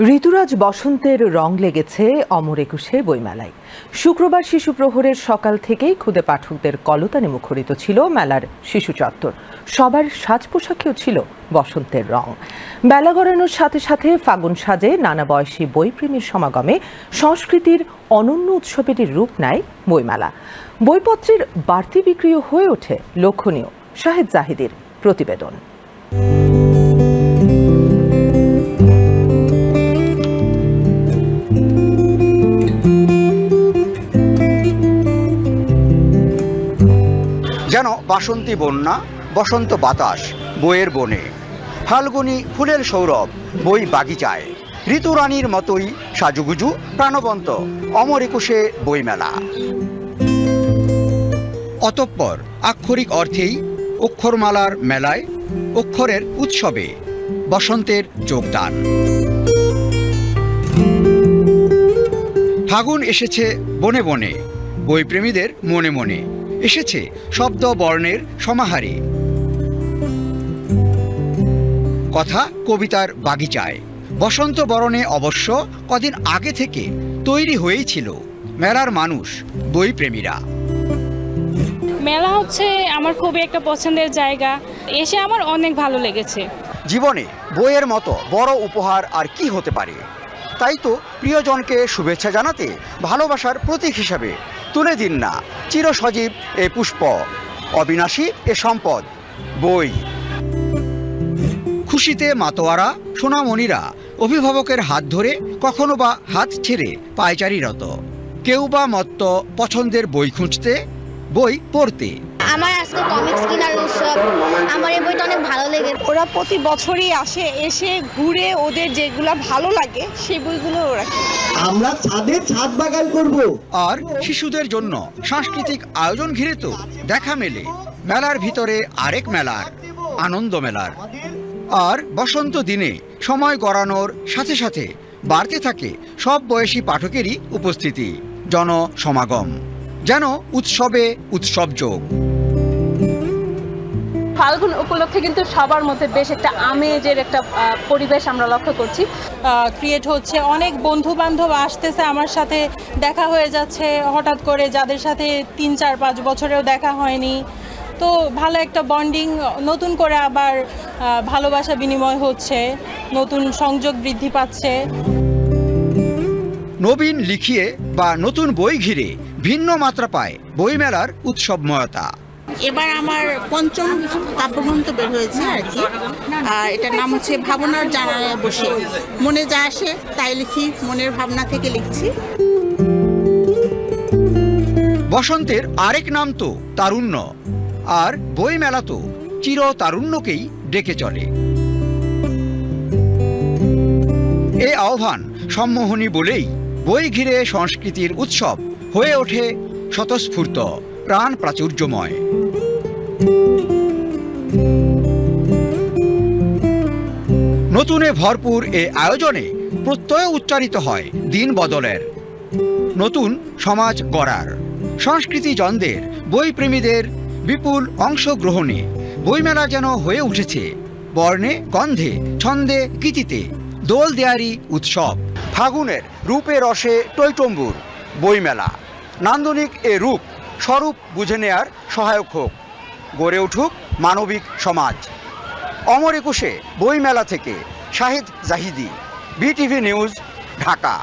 ঋতুরাজ বসন্তের রং লেগেছে অমর একুশে বইমেলায়। শুক্রবার শিশু প্রহরের সকাল থেকেই খুদে পাঠকদের কলতানে মুখরিত ছিল মেলার শিশু চত্বর। সবার সাজ পোশাকেও ছিল বসন্তের রং। বেলা গড়ানোর সাথে সাথে ফাগুন সাজে নানা বয়সী বইপ্রেমীর সমাগমে সংস্কৃতির অনন্য উৎসবেরই রূপ নেয় বইমেলা। বইপত্রের বাড়তি বিক্রিও হয়ে ওঠে লক্ষণীয়। শাহেদ জাহিদের প্রতিবেদন। যেন বাসন্তী বন্যা, বসন্ত বাতাস, বইয়ের বনে। ফাল্গুনি ফুলের সৌরভ, বই বাগিচায়। ঋতুরানীর মতোই সাজুগুজু প্রাণবন্ত অমর একুশে বইমেলা। অতঃপর আক্ষরিক অর্থেই অক্ষরমালার মেলায় অক্ষরের উৎসবে বসন্তের যোগদান। ফাগুন এসেছে বনে বনে, বইপ্রেমীদের মনে মনে। এসেছে শব্দ বর্ণের সমাহারে। কথা কবিতার বাগিচায়। বসন্ত বরণে অবশ্য কদিন আগে থেকে তৈরি হয়েছিল মেলার মানুষ বইপ্রেমীরা। মেলা হচ্ছে আমার খুবই একটা পছন্দের জায়গা। এসে আমার অনেক ভালো লেগেছে। জীবনে বইয়ের মতো বড় উপহার আর কি হতে পারে? তাই তো প্রিয়জনকে শুভেচ্ছা জানাতে ভালোবাসার প্রতীক হিসাবে তুলে দিন না। চিরসজীব এ পুষ্প অবিনাশী এ সম্পদ বই। খুশিতে মাতোয়ারা সোনামণিরা অভিভাবকের হাত ধরে কখনো বা হাত ছেড়ে পায়চারিরত কেউ বা মত্ত পছন্দের বই খুঁজতে বই পড়তে। আমার আজকে কমিক্স কেনার উৎসব। আমার এই বইটা অনেক ভালো লেগেছে ওরা প্রতি বছরই আসে এসে ঘুরে ওদের যেগুলো ভালো লাগে সেই বইগুলো ওরা কেনে। আমরা ছাদে ছাদ বাগান করব। আর শিশুদের জন্য সাংস্কৃতিক আয়োজন ঘিরে তো দেখা মেলে। মেলার ভিতরে আরেক মেলার, আনন্দ মেলার। আর বসন্ত দিনে সময় গড়ানোর সাথে সাথে বাড়তে থাকে সব বয়সী পাঠকেরই উপস্থিতি, জনসমাগম। যেন উৎসবে উৎসব যোগ। ফাল্গুন উপলক্ষে কিন্তু সবার মধ্যে বেশ একটা আমেজের একটা পরিবেশ আমরা লক্ষ্য করছি। ক্রিয়েট হচ্ছে। অনেক বন্ধু বান্ধব আসতেছে আমার সাথে। দেখা হয়ে যাচ্ছে হঠাৎ করে। যাদের সাথে তিন চার পাঁচ বছরেও দেখা হয়নি। তো ভালো একটা বন্ডিং নতুন করে আবার ভালোবাসা বিনিময় হচ্ছে। নতুন সংযোগ বৃদ্ধি পাচ্ছে। নবীন লিখিয়ে বা নতুন বই ঘিরে ভিন্ন মাত্রা পায় বইমেলার উৎসবময়তা। এবার আমার পঞ্চম কাব্যগ্রন্থ বের হয়েছে আর কি। এটার নাম হচ্ছে ভাবনার জানালায় বসে। মনে যা আসে তাই লিখি, মনের ভাবনা থেকে লিখছি। বসন্তের আরেক নাম তো তারুণ্য, আর বইমেলা তো চির তারুণ্যকেই ডেকে চলে। এ আহ্বান সম্মোহনী বলেই বই ঘিরে সংস্কৃতির উৎসব হয়ে ওঠে স্বতঃস্ফূর্ত। প্রাণ প্রাচুর্যময়। নতুনে ভরপুর এ আয়োজনে প্রত্যয় উচ্চারিত হয় দিন বদলের। নতুন সমাজ গড়ার। সংস্কৃতিজনদের বইপ্রেমীদের বিপুল অংশগ্রহণে বইমেলা যেন হয়ে উঠেছে। বর্ণে, গন্ধে, ছন্দে, গীতিতে দোল দেয়ারি উৎসব। ফাগুনের রূপে রসে টৈটম্বুর বইমেলা। নান্দনিক এ রূপ স্বরূপ বুঝে নেয়ার সহায়ক হোক। গড়ে উঠুক মানবিক সমাজ। অমর একুশে বইমেলা থেকে শাহিদ জাহিদি, বিটিভি নিউজ, ঢাকা।